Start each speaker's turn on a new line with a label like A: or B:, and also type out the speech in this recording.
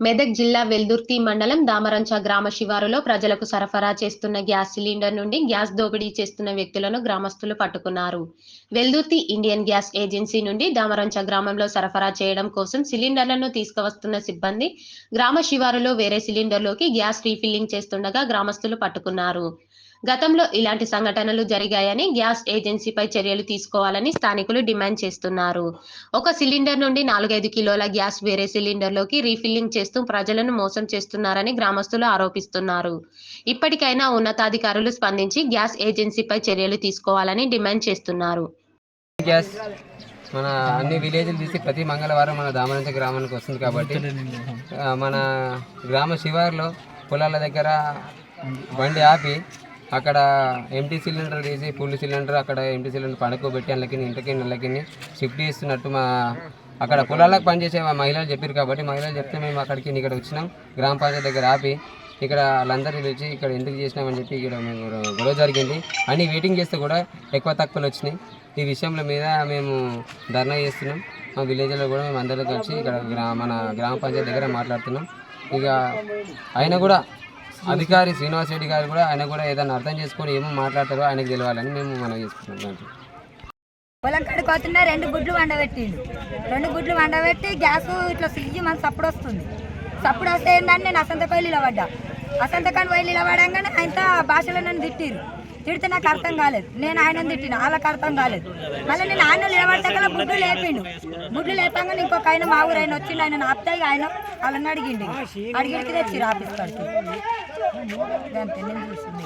A: మెదక్ జిల్లా వెల్దుర్తి మండలం దామరంచ గ్రామ శివారులో ప్రజలకు సరఫరా చేస్తున్న గ్యాస్ సిలిండర్ నుండి గ్యాస్ దోపిడీ చేస్తున్న వ్యక్తులను గ్రామస్తులు పట్టుకున్నారు. వెల్దుర్తి ఇండియన్ గ్యాస్ ఏజెన్సీ నుండి దామరంచ గ్రామంలో సరఫరా చేయడం కోసం సిలిండర్లను తీసుకువస్తున్న సిబ్బంది గ్రామ శివారులో వేరే సిలిండర్లోకి గ్యాస్ రీఫిల్లింగ్ చేస్తుండగా గ్రామస్తులు పట్టుకున్నారు. గతంలో ఇలాంటి సంఘటనలు జరిగాయని గ్యాస్ ఏజెన్సీపై చర్యలు తీసుకోవాలని స్థానికులు డిమాండ్ చేస్తున్నారు. ఒక సిలిండర్ నుండి నాలుగైదు కిలోల గ్యాస్ వేరే సిలిండర్లోకి రీఫిల్లింగ్ చేస్తూ ప్రజలను మోసం చేస్తున్నారని గ్రామస్తులు ఆరోపిస్తున్నారు. ఇప్పటికైనా ఉన్నతాధికారులు స్పందించి గ్యాస్ ఏజెన్సీపై చర్యలు తీసుకోవాలని డిమాండ్ చేస్తున్నారు.
B: గ్యాస్ మన అన్ని విలేజ్లు తీసి ప్రతి మంగళవారం మన దామనంచ గ్రామానికి వస్తుంది కాబట్టి మన గ్రామ శివారులో పొలాల దగ్గర బండి ఆపి అక్కడ ఎంటీ సిలిండర్ తీసి ఫుల్ సిలిండర్ అక్కడ ఎంటీ సిలిండర్ పడుకోబెట్టి అందులోకి ఇంటికి నెలకి షిఫ్ట్ చేస్తున్నట్టు మా అక్కడ పొలాలకు పనిచేసే మా మహిళలు చెప్పారు కాబట్టి మహిళలు చెప్తే మేము అక్కడికి ఇక్కడ వచ్చినాం. గ్రామ పంచాయతీ దగ్గర ఆపి ఇక్కడ వాళ్ళందరినీ పిలిచి ఇక్కడ ఎందుకు చేసినామని చెప్పి ఇక్కడ మేము గొడవ జరిగింది. అని వెయిటింగ్ చేస్తే కూడా ఎక్కువ తక్కువలు వచ్చినాయి. ఈ విషయంలో మీద మేము ధర్నా చేస్తున్నాం. మా విలేజ్లో కూడా మేము అందరూ కలిసి ఇక్కడ మన గ్రామ పంచాయతీ దగ్గర మాట్లాడుతున్నాం. ఇక అయినా కూడా అధికారి శ్రీనివాస్ రెడ్డి గారు కూడా ఆయన కూడా ఏదైనా అర్థం చేసుకొని ఏమో మాట్లాడతారో ఆయనకు తెలియాలని మేము మనం చేసుకుంటున్నాం.
C: పొలం కాడికి పోతున్నా రెండు గుడ్లు వండబెట్టిండు. రెండు గుడ్లు వండబెట్టి గ్యాస్ ఇట్లా సిగ్గి మన సప్పుడు వస్తుంది. సప్పుడు వస్తే ఏంటంటే నేను అసంతకాయలు నిలబడ్డా. అసంతకాయలు పోయి నిలబడంగానే ఆయన భాషలో నన్ను తిట్టిరు తిడితే నాకు అర్థం కాలేదు. నేను ఆయన తిట్టిన వాళ్ళకి అర్థం కాలేదు. మళ్ళీ నేను ఆయన నిలబడ్డాక గుడ్లు లేపిండు. బుడ్లు లేపంగానే ఇంకొక ఆయన మా ఊరు ఆయన వచ్చిండు ఆయన ఆపితే ఆయన వాళ్ళని అడిగిండు అడిగిడికి తెచ్చిరు ఆఫీస్ అంతే నేను చూసింది.